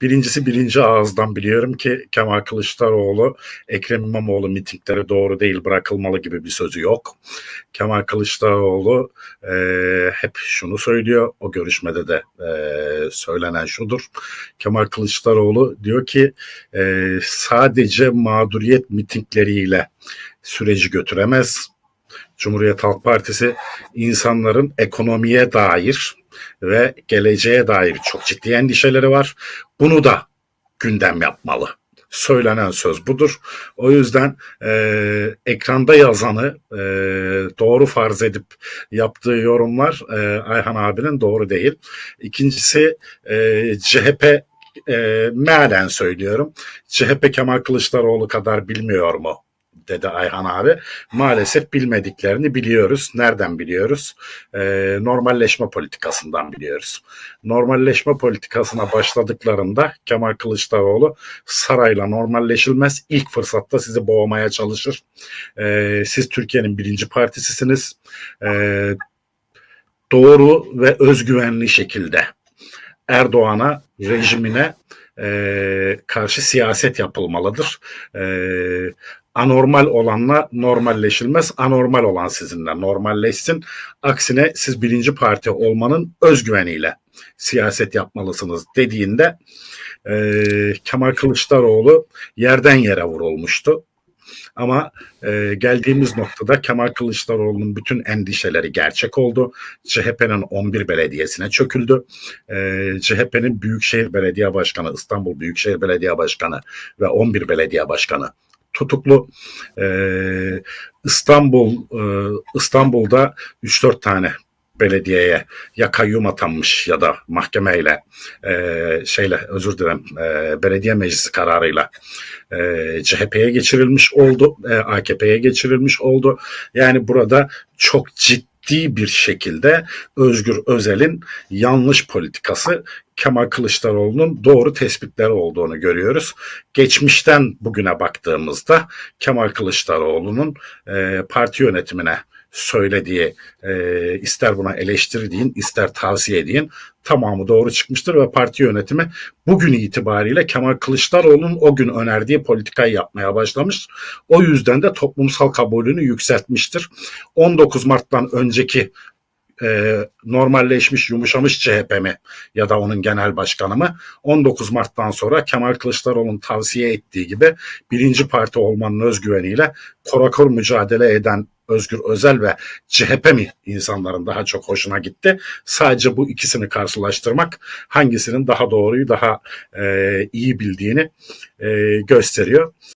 Birincisi birinci ağızdan biliyorum ki Kemal Kılıçdaroğlu Ekrem İmamoğlu mitingleri doğru değil bırakılmalı gibi bir sözü yok. Kemal Kılıçdaroğlu e, hep şunu söylüyor. O görüşmede de e, söylenen şudur. Kemal Kılıçdaroğlu diyor ki e, sadece mağduriyet mitingleriyle süreci götüremez. Cumhuriyet Halk Partisi insanların ekonomiye dair ve geleceğe dair çok ciddi endişeleri var. Bunu da gündem yapmalı. Söylenen söz budur. O yüzden e, ekranda yazanı e, doğru farz edip yaptığı yorumlar e, Ayhan abinin doğru değil. İkincisi e, CHP e, mealen söylüyorum. CHP Kemal Kılıçdaroğlu kadar bilmiyor mu? Dedi Ayhan abi. Maalesef bilmediklerini biliyoruz. Nereden biliyoruz? Ee, normalleşme politikasından biliyoruz. Normalleşme politikasına başladıklarında Kemal Kılıçdaroğlu sarayla normalleşilmez. İlk fırsatta sizi boğmaya çalışır. Ee, siz Türkiye'nin birinci partisisiniz. Ee, doğru ve özgüvenli şekilde Erdoğan'a, rejimine e, karşı siyaset yapılmalıdır. E, anormal olanla normalleşilmez, anormal olan sizinle normalleşsin. Aksine siz birinci parti olmanın özgüveniyle siyaset yapmalısınız dediğinde e, Kemal Kılıçdaroğlu yerden yere vurulmuştu. Ama e, geldiğimiz noktada Kemal Kılıçdaroğlu'nun bütün endişeleri gerçek oldu. CHP'nin 11 belediyesine çöküldü. E, CHP'nin Büyükşehir Belediye Başkanı, İstanbul Büyükşehir Belediye Başkanı ve 11 belediye başkanı tutuklu. Ee, İstanbul e, İstanbul'da 3-4 tane belediyeye ya kayyum atanmış ya da mahkemeyle e, şeyle özür dilerim e, belediye meclisi kararıyla e, CHP'ye geçirilmiş oldu, e, AKP'ye geçirilmiş oldu. Yani burada çok ciddi bir şekilde Özgür Özel'in yanlış politikası Kemal Kılıçdaroğlu'nun doğru tespitleri olduğunu görüyoruz. Geçmişten bugüne baktığımızda Kemal Kılıçdaroğlu'nun e, parti yönetimine söylediği e, ister buna eleştiri deyin ister tavsiye edin tamamı doğru çıkmıştır ve parti yönetimi bugün itibariyle Kemal Kılıçdaroğlu'nun o gün önerdiği politikayı yapmaya başlamış. O yüzden de toplumsal kabulünü yükseltmiştir. 19 Mart'tan önceki e, normalleşmiş, yumuşamış CHP mi ya da onun genel başkanı mı 19 Mart'tan sonra Kemal Kılıçdaroğlu'nun tavsiye ettiği gibi birinci parti olmanın özgüveniyle korakor mücadele eden Özgür Özel ve CHP mi insanların daha çok hoşuna gitti? Sadece bu ikisini karşılaştırmak hangisinin daha doğruyu daha e, iyi bildiğini e, gösteriyor.